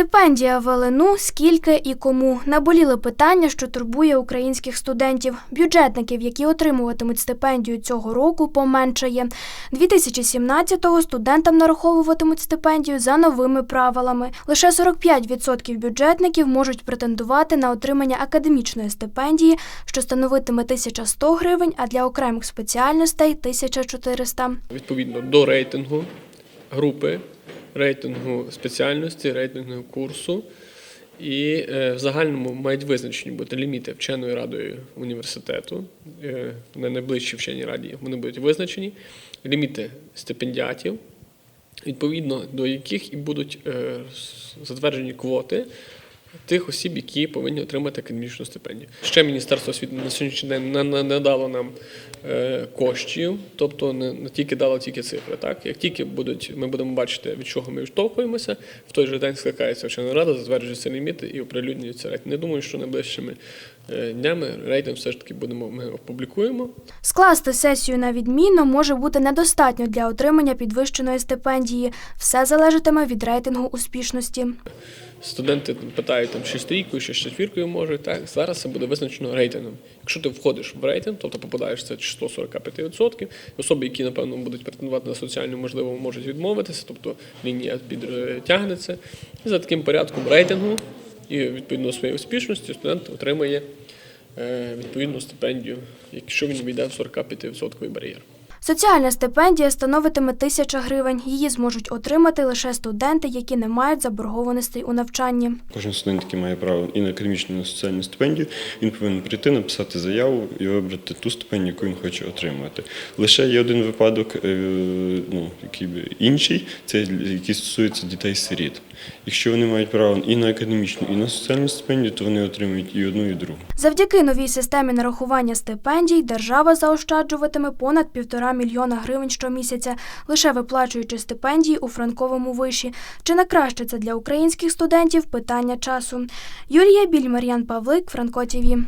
Стипендія Велину, скільки і кому наболіли питання, що турбує українських студентів. Бюджетників, які отримуватимуть стипендію цього року, поменшає. 2017-го студентам нараховуватимуть стипендію за новими правилами. Лише 45% бюджетників можуть претендувати на отримання академічної стипендії, що становитиме 1100 гривень, а для окремих спеціальностей 1400. відповідно до рейтингу групи, рейтингу спеціальності, рейтингу курсу. І е, в загальному мають визначені бути ліміти вченою радою університету. Е, на найближчій вченій раді вони будуть визначені, ліміти стипендіатів, відповідно до яких і будуть е, затверджені квоти тих осіб, які повинні отримати академічну стипендію. Ще Міністерство освіти на сьогоднішній день не, не нам коштів, тобто не, не тільки дало тільки цифри. Так? Як тільки будуть, ми будемо бачити, від чого ми відштовхуємося, в той же день скликається вчена рада, затверджуються ліміти і оприлюднюється рейтинг. Не думаю, що найближчими е, днями рейтинг все ж таки будемо ми опублікуємо. Скласти сесію на відмінно може бути недостатньо для отримання підвищеної стипендії. Все залежатиме від рейтингу успішності. Студенти питають там чи з трійкою, чи з четвіркою можуть. Так зараз це буде визначено рейтингом. Якщо ти входиш в рейтинг, тобто попадаєш в це число 45%, особи, які напевно будуть претендувати на соціальну, можливо, можуть відмовитися, тобто лінія підтягнеться. І за таким порядком рейтингу і відповідно своєї успішності студент отримає е, відповідну стипендію, якщо він війде в 45% бар'єр. Соціальна стипендія становитиме тисяча гривень. Її зможуть отримати лише студенти, які не мають заборгованостей у навчанні. Кожен студент, який має право і на академічну, і на соціальну стипендію, він повинен прийти, написати заяву і вибрати ту стипендію, яку він хоче отримати. Лише є один випадок, е, ну, який інший, це який стосується дітей-сиріт. Якщо вони мають право і на академічну, і на соціальну стипендію, то вони отримують і одну, і другу. Завдяки новій системі нарахування стипендій держава заощаджуватиме понад мільйона гривень щомісяця, лише виплачуючи стипендії у франковому виші. Чи не краще це для українських студентів? Питання часу. Юлія Біль, Мар'ян Павлик, Франко ТІВІ.